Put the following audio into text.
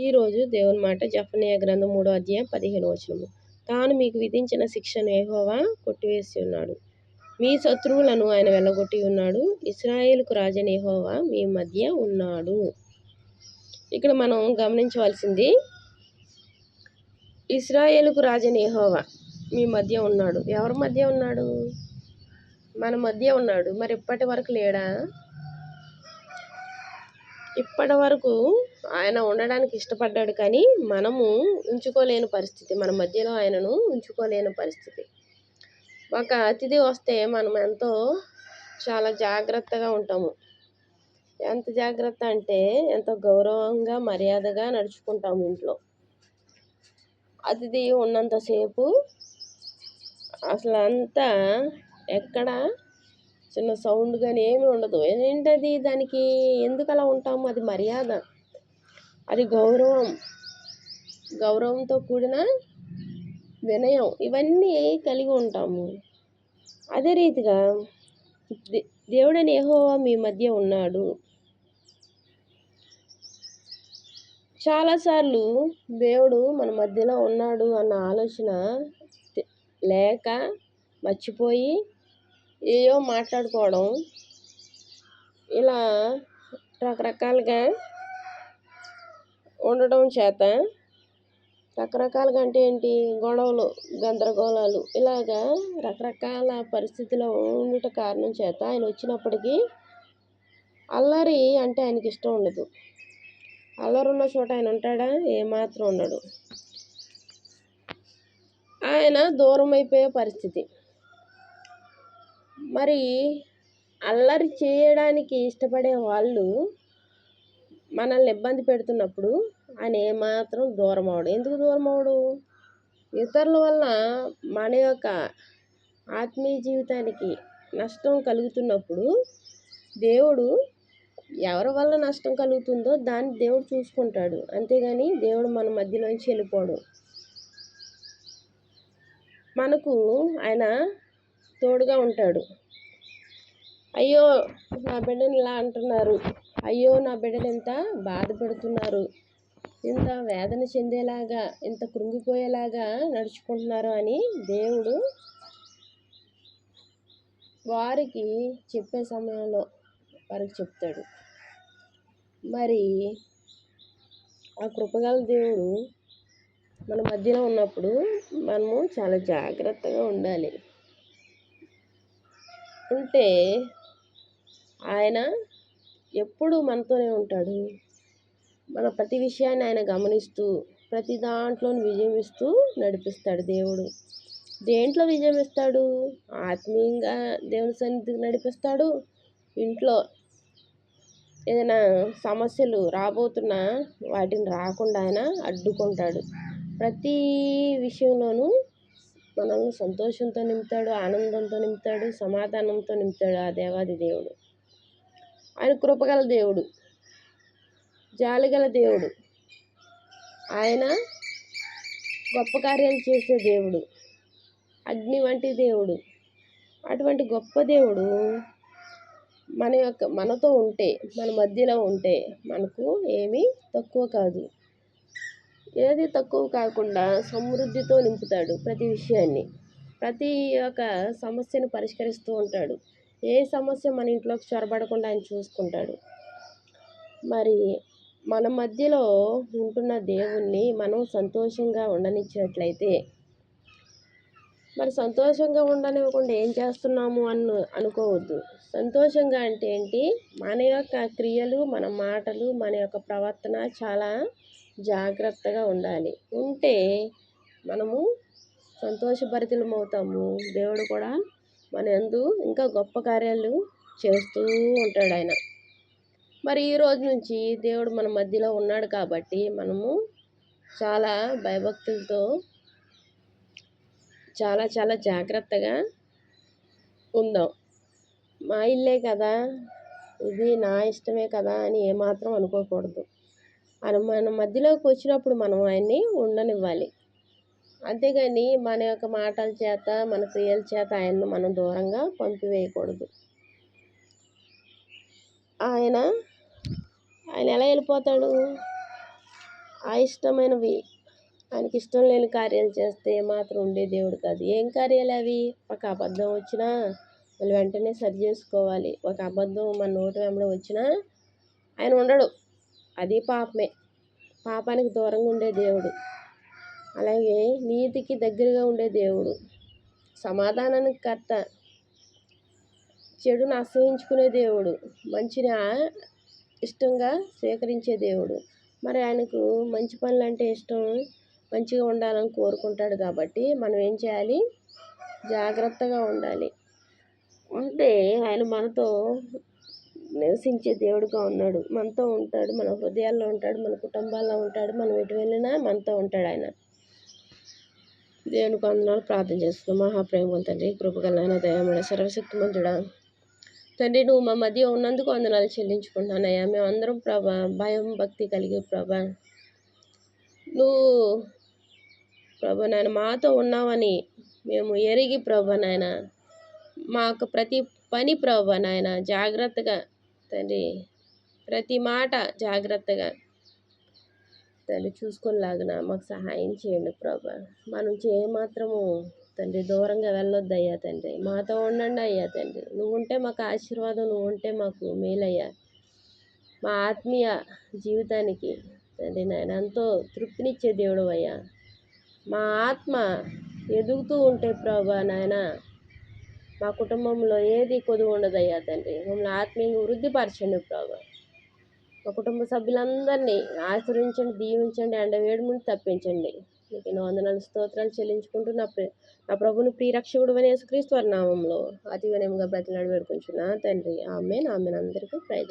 ఈరోజు దేవుని మాట జఫనీయ గ్రంథం మూడో అధ్యాయం పదిహేను వచనము. తాను మీకు విధించిన శిక్షను ఏహోవా కొట్టివేసి ఉన్నాడు. మీ శత్రువులను ఆయన వెళ్ళగొట్టి ఉన్నాడు. ఇస్రాయేల్కు రాజని ఏహోవా మీ మధ్య ఉన్నాడు. ఇక్కడ మనం గమనించవలసింది ఇస్రాయేల్కు రాజని ఏహోవా మీ మధ్య ఉన్నాడు. ఎవరి మధ్య ఉన్నాడు? మన మధ్య ఉన్నాడు. మరి ఇప్పటి వరకు లేడా? ఇప్పటి వరకు ఆయన ఉండడానికి ఇష్టపడ్డాడు కానీ మనము ఉంచుకోలేని పరిస్థితి మన మధ్యలో ఆయనను ఉంచుకోలేని పరిస్థితి. ఒక అతిథి వస్తే మనం ఎంతో చాలా జాగ్రత్తగా ఉంటాము. ఎంత జాగ్రత్త అంటే ఎంతో గౌరవంగా మర్యాదగా నడుచుకుంటాము ఇంట్లో. అతిథి ఉన్నంతసేపు అసలు అంతా ఎక్కడ చిన్న సౌండ్ కానీ ఏమి ఉండదు. ఏంటది దానికి? ఎందుకు అలా ఉంటాము? అది మర్యాద. అది గౌరవం. గౌరవంతో కూడిన వినయం. ఇవన్నీ కలిగి ఉంటాము. అదే రీతిగా దేవుడని ఏహోవా మీ మధ్య ఉన్నాడు. చాలాసార్లు దేవుడు మన మధ్యలో ఉన్నాడు అన్న ఆలోచన లేక మర్చిపోయి ఏయో మాట్లాడుకోవడం. ఇలా రకరకాలుగా ఉండడం చేత రకరకాలుగా అంటే ఏంటి? గొడవలు గందరగోళాలు ఇలాగా రకరకాల పరిస్థితిలో ఉండట కారణం చేత ఆయన వచ్చినప్పటికీ అల్లరి అంటే ఆయనకి ఇష్టం ఉండదు. అల్లరి ఉన్న చోట ఆయన ఉంటాడా? ఏమాత్రం ఉండడు. ఆయన దూరం అయిపోయే పరిస్థితి. మరి అల్లరి చేయడానికి ఇష్టపడే వాళ్ళు మనల్ని ఇబ్బంది పెడుతున్నప్పుడు ఆయన ఏమాత్రం దూరం అవడు ఎందుకు దూరం అవడు ఇతరుల వల్ల మన యొక్క ఆత్మీయ జీవితానికి నష్టం కలుగుతున్నప్పుడు దేవుడు ఎవరి వల్ల నష్టం కలుగుతుందో దాన్ని దేవుడు చూసుకుంటాడు. అంతేగాని దేవుడు మన మధ్యలోంచి వెళ్ళిపోడు. మనకు ఆయన తోడుగా ఉంటాడు. అయ్యో నా బిడ్డని ఇలా అంటున్నారు. అయ్యో నా బిడ్డలు ఎంత బాధపడుతున్నారు. ఇంత వేదన చెందేలాగా ఇంత కృంగిపోయేలాగా నడుచుకుంటున్నారు అని దేవుడు వారికి చెప్పే సమయంలో వారికి చెప్తాడు. మరి ఆ కృపగల దేవుడు మన మధ్యలో ఉన్నప్పుడు మనము చాలా జాగ్రత్తగా ఉండాలి. ఉంటే ఆయన ఎప్పుడూ మనతోనే ఉంటాడు. మన ప్రతి విషయాన్ని ఆయన గమనిస్తూ ప్రతి దాంట్లోనూ విజయం ఇస్తూ నడిపిస్తాడు దేవుడు. దేంట్లో విజయం ఇస్తాడు? ఆత్మీయంగా దేవుని సన్నిధికి నడిపిస్తాడు. ఇంట్లో ఏదైనా సమస్యలు రాబోతున్నా వాటిని రాకుండా ఆయన అడ్డుకుంటాడు. ప్రతి విషయంలోనూ మనల్ని సంతోషంతో నింపుతాడు ఆనందంతో నింపుతాడు సమాధానంతో నింపుతాడు ఆ దేవాది దేవుడు. ఆయన కృపగల దేవుడు జాలిగల దేవుడు. ఆయన గొప్ప కార్యాలు చేసే దేవుడు అగ్ని వంటి దేవుడు. అటువంటి గొప్ప దేవుడు మన యొక్క మనతో ఉంటే మన మధ్యలో ఉంటే మనకు ఏమీ తక్కువ కాదు. ఏది తక్కువ కాకుండా సమృద్ధితో నింపుతాడు ప్రతి విషయాన్ని. ప్రతి ఒక్క సమస్యను పరిష్కరిస్తూ ఉంటాడు. ఏ సమస్య మన ఇంట్లోకి చొరబడకుండా ఆయన చూసుకుంటాడు. మరి మన మధ్యలో ఉంటున్న దేవుణ్ణి మనం సంతోషంగా ఉండనిచ్చినట్లయితే మరి సంతోషంగా ఉండనివ్వకుండా ఏం చేస్తున్నాము అను అనుకోవద్దు. సంతోషంగా అంటే ఏంటి? మన యొక్క క్రియలు మన మాటలు మన యొక్క ప్రవర్తన చాలా జాగ్రత్తగా ఉండాలి. ఉంటే మనము సంతోషభరితులం అవుతాము. దేవుడు కూడా మన ఎందు ఇంకా గొప్ప కార్యాలు చేస్తూ ఉంటాడు ఆయన. మరి ఈ రోజు నుంచి దేవుడు మన మధ్యలో ఉన్నాడు కాబట్టి మనము చాలా భయభక్తులతో చాలా చాలా జాగ్రత్తగా ఉందాం. మా ఇల్లే కదా. ఇది నా ఇష్టమే కదా అని ఏమాత్రం అనుకోకూడదు. మన మధ్యలోకి వచ్చినప్పుడు మనం ఆయన్ని ఉండనివ్వాలి. అంతేగాని మన యొక్క మాటల చేత మన క్రియల చేత ఆయన్ను మనం దూరంగా పంపివేయకూడదు. ఆయన ఆయన ఎలా వెళ్ళిపోతాడు? అయిష్టమైనవి ఆయనకి ఇష్టం లేని కార్యాలు చేస్తే మాత్రం ఉండే దేవుడు కాదు. ఏం కార్యాలు అవి? ఒక అబద్ధం వచ్చినా మళ్ళీ వెంటనే సరి చేసుకోవాలి. ఒక అబద్ధం మన నోటి వెంబడ వచ్చినా ఆయన ఉండడు. అది పాపమే. పాపానికి దూరంగా ఉండే దేవుడు. అలాగే నీతికి దగ్గరగా ఉండే దేవుడు. సమాధానానికి కర్త. చెడును అసహించుకునే దేవుడు. మంచిని ఇష్టంగా స్వీకరించే దేవుడు. మరి ఆయనకు మంచి పనులు అంటే ఇష్టం. మంచిగా ఉండాలని కోరుకుంటాడు కాబట్టి మనం ఏం చేయాలి? జాగ్రత్తగా ఉండాలి. ఉంటే ఆయన మనతో నివసించే దేవుడుగా ఉన్నాడు. మనతో ఉంటాడు మన హృదయాల్లో ఉంటాడు మన కుటుంబాల్లో ఉంటాడు మనం ఎటు వెళ్ళినా మనతో ఉంటాడు ఆయన. దేవుని కొందనాలు ప్రార్థన చేస్తున్నాం. మహాప్రేమ తండ్రి కృపగలైన దయమడ సర్వశక్తిమంతుడా. తండ్రి నువ్వు మా మధ్య ఉన్నందుకు వందనాలు చెల్లించుకుంటున్నానయ్యా. మేము అందరం ప్రభా భయం భక్తి కలిగి ప్రభా. నువ్వు ప్రభా నాయన మాతో ఉన్నావని మేము ఎరిగి ప్రభా నాయన మాకు ప్రతి పని ప్రభా నాయన జాగ్రత్తగా తండ్రి ప్రతి మాట జాగ్రత్తగా తండ్రి చూసుకునిలాగిన మాకు సహాయం చేయండి ప్రభా. మనం చేయమాత్రము ఏమాత్రము తండ్రి దూరంగా వెళ్ళొద్దయ్యా తండ్రి. మాతో ఉండండి అయ్యా తండ్రి. నువ్వు ఉంటే మాకు ఆశీర్వాదం నువ్వు ఉంటే మాకు మేలయ్యా. మా ఆత్మీయ జీవితానికి తండ్రి నాయన ఎంతో తృప్తినిచ్చే దేవుడు అయ్యా మా ఆత్మ ఎదుగుతూ ఉంటే ప్రభా నాయన మా కుటుంబంలో ఏది కొదువు ఉండదయ్యా తండ్రి. మమ్మల్ని ఆత్మీయంగా వృద్ధిపరచండి ప్రభా. మా కుటుంబ సభ్యులందరినీ ఆశ్రయించండి దీవించండి అండ వేడుముని తప్పించండి. మీకు ఎన్నో వందనాలు స్తోత్రాలు చెల్లించుకుంటూ నా నా ప్రభుని ప్రియరక్షకుడు అని యేసుక్రీస్తు వారి నామంలో అతి వినయంగా బ్రతిలాడు వేడుకుంటున్నా తండ్రి. ఆమె ఆమె అందరికీ ప్రయత్నం